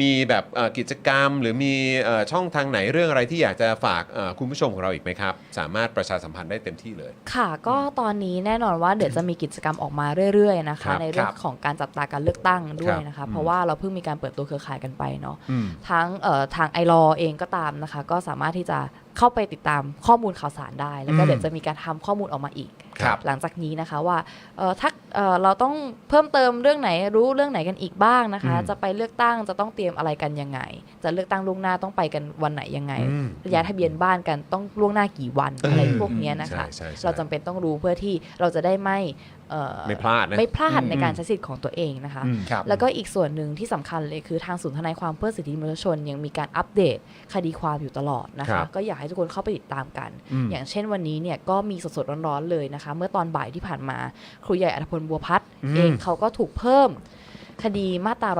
มีแบบเอ่อกิจกรรม หรือมีเอ่อช่องทางไหนเรื่องอะไรที่อยากจะฝากเอ่อคุณผู้ชมของเราอีกไหมครับ สามารถประชาสัมพันธ์ได้เต็มที่เลย ค่ะ ก็ตอนนี้แน่นอนว่าเดี๋ยวจะมีกิจกรรมออกมาเรื่อยๆนะครัคะบในเรื่องครับของการจับตาการเลือกตั้งด้วยนะครัคะบเพราะว่าเราเพิ่งมีการเปิดตัวเครือข่ายกันไปเนาะอืมทั้งเอ่อทางไอรอเองก็ตามนะคะ ก็สามารถที่จะเข้าไปติดตามข้อมูลข่าวสารได้ แล้วก็อืมเดี๋ยวจะมีการทำข้อมูลออกมาอีกครับหลังจากนี้นะคะว่าเอ่อถ้า เอ่อเราต้องเพิ่มเติมเรื่องไหนรู้เรื่องไหนกันอีกบ้างนะคะอืมจะไปเลือกตั้งจะต้องเตรียมอะไรกันยังไง จะเลือกตั้งล่วงหน้าต้องไปกันวันไหนยังไงอืมย้ายทะเบียนบ้านกันต้องล่วงหน้ากี่วันเออออะไรพวกเนี้ยนะคะใช่ใช่ใช่เราจำเป็นต้องรู้เพื่อที่เราจะได้ไม่เอ่อ ไม่พลาดนะไม่พลาดอืมในการใช้สิทธิ์ของตัวเองนะคะอืมครับแล้วก็อีกส่วนหนึ่งที่สำคัญเลยคือทางศูนย์ทนายความเพื่อสิทธิมนุษยชน ยังมีการอัปเดตคดีความอยู่ตลอดนะครัคะบก็อยากให้ทุกคนเข้าไปติดตามกันอืมอย่างเช่นวันนี้เนี่ยก็มีสดๆร้อนๆเลยนะคะ เมื่อตอนบ่ายที่ผ่านมาครูใหญ่อัธพลบัวพัฒน์อืมเองเขาก็ถูกเพิ่มคดีมาตรา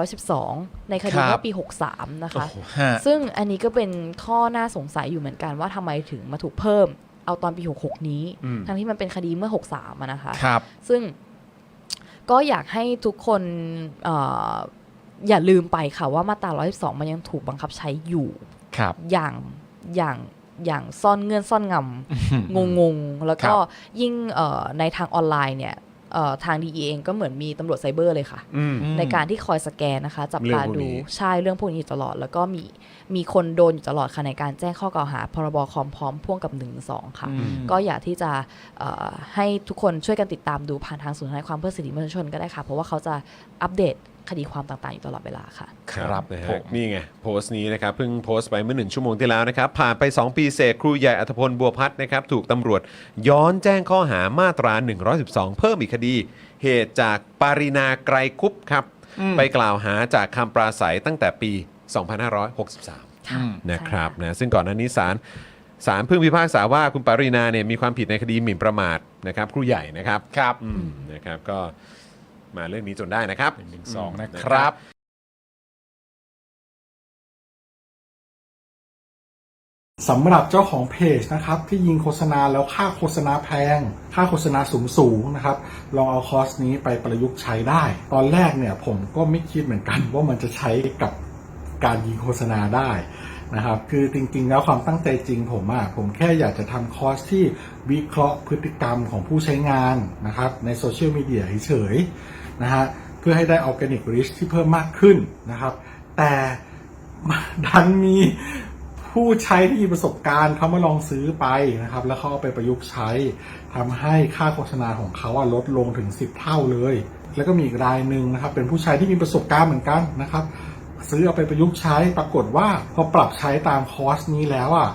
112 ในคดีครับเมื่อปี 63 นะคะฮะซึ่งอันนี้ก็เป็นข้อน่าสงสัยอยู่เหมือนกันว่าทำไมถึงมาถูกเพิ่ม เอาตอนปี 66 นี้อืมทั้งที่มันเป็นคดีเมื่อ 63อะนะคะครับซึ่งก็อยากให้ทุกคนเอออย่าลืมไปค่ะว่ามาตรา 112 มันยังถูกบังคับใช้อยู่ครับอย่างอย่างอย่างซ่อนเงื่อนซ่อนงำงงงๆแล้วก็ครับยิ่งเอ่อในทางออนไลน์เนี่ยเอ่อ ทางดีเองก็เหมือนมีตำรวจไซเบอร์เลยค่ะอืมในการที่คอยสแกนนะคะ จับเรื่องตาพวกดูนี้ใช่เรื่องพวกนี้อยู่ตลอด แล้วก็มีมีคนโดนอยู่ตลอดค่ะในการแจ้งข้อกล่าวหา พรบคอมพร้อมพ่วงกับ1นึค่ะอืมก็อยากที่จะเอ่อให้ทุกคนช่วยกันติดตามดูผ่านทางศูนย์ทนายความเพื่อสิทธิมนุษยชนก็ได้ค่ะ เพราะว่าเขาจะอัปเดต คดีความต่างๆอยู่ตลอดเวลาค่ะ ครับนะผฮะมนี่ไงโพสต์นี้นะครับเพิ่งโพสต์ไปเมื่อหนึ่งชั่วโมงที่แล้วนะครับ ผ่านไป 2 ปีเศษครูใหญ่อัธพลบัวพัฒน์นะครับ ถูกตำรวจย้อนแจ้งข้อหามาตรา 112 เพิ่มอีกคดี เหตุจากปารินาไกรคุปครับอืมไปกล่าวหาจากคำปราศัยตั้งแต่ปี2563ค่ะนะครับใช่นะซึ่งก่อนหน้านี้ศาลศาลเพิ่งพิพากษาว่าคุณปารินาเนี่ยมีความผิดในคดีหมิ่นประมาทนะครับครูใหญ่นะครับ ครับ อืมนะครับก็ มาเรื่องนี้จนได้นะครับหนึ่งสองนะครับสำหรับเจ้าของเพจนะครับที่ยิงโฆษณาแล้วค่าโฆษณาแพง ค่าโฆษณาสูงสูงๆนะครับ ลองเอาคอร์สนี้ไปประยุกต์ใช้ได้ ตอนแรกเนี่ยผมก็ไม่คิดเหมือนกันว่ามันจะใช้กับการยิงโฆษณาได้ นะครับ คือจริงๆ แล้วความตั้งใจจริงผมอะผมแค่อยากจะทำคอร์สที่วิเคราะห์พฤติกรรมของผู้ใช้งานนะครับในโซเชียลมีเดียเฉยๆนะฮะเพื่อให้ได้ออร์แกนิกริชที่เพิ่มมากขึ้นนะครับ แต่ดันมีผู้ใช้ที่มีประสบการณ์เขามาลองซื้อไปนะครับ แล้วเขาเอาไปประยุกต์ใช้ทำให้ค่าโฆษณาของเขาลดลงถึง 10 เท่าเลย แล้วก็มีอีกรายหนึ่งนะครับ เป็นผู้ใช้ที่มีประสบการณ์เหมือนกันนะครับ ซื้อเอาไปประยุกต์ใช้ปรากฏว่าพอปรับใช้ตามคอร์สนี้แล้วอะ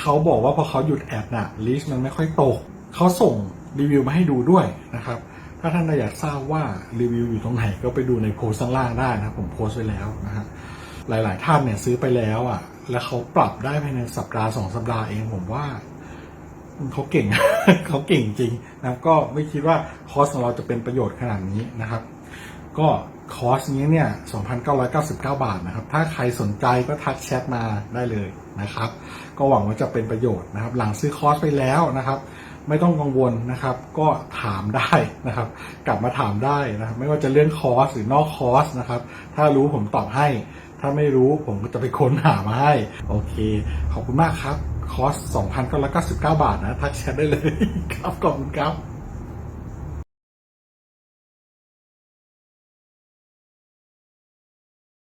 เขาบอกว่าพอเขาหยุดแอดน่ะลิสต์มันไม่ค่อยตกเขาส่งรีวิวมาให้ดูด้วยนะครับ ถ้าท่านอยากทราบว่ารีวิวอยู่ตรงไหนก็ไปดูในโพสต์ล่างได้นะครับผมโพสต์ไว้แล้วนะฮะหลาย ๆ ท่านเนี่ยซื้อไปแล้วอะ แล้วเขาปรับได้ภายในสัปดาห์สองสัปดาห์เองผมว่าเขาเก่งเขาเก่งจริงนะก็ไม่คิดว่าคอร์สของเราจะเป็นประโยชน์ขนาดนี้นะครับ ก็ คอร์สนี้เนี่ย 2,999 บาทนะครับ ถ้าใครสนใจก็ทักแชทมาได้เลยนะครับ ก็หวังว่าจะเป็นประโยชน์นะครับ หลังซื้อคอร์สไปแล้วนะครับ ไม่ต้องกังวลนะครับ ก็ถามได้นะครับ กลับมาถามได้นะครับ ไม่ว่าจะเรื่องคอร์สหรือนอกคอร์สนะครับ ถ้ารู้ผมตอบให้ ถ้าไม่รู้ผมก็จะไปค้นหามาให้ โอเค ขอบคุณมากครับ คอร์ส 2,999 บาทนะ ทักแชทได้เลยครับ ขอบคุณครับ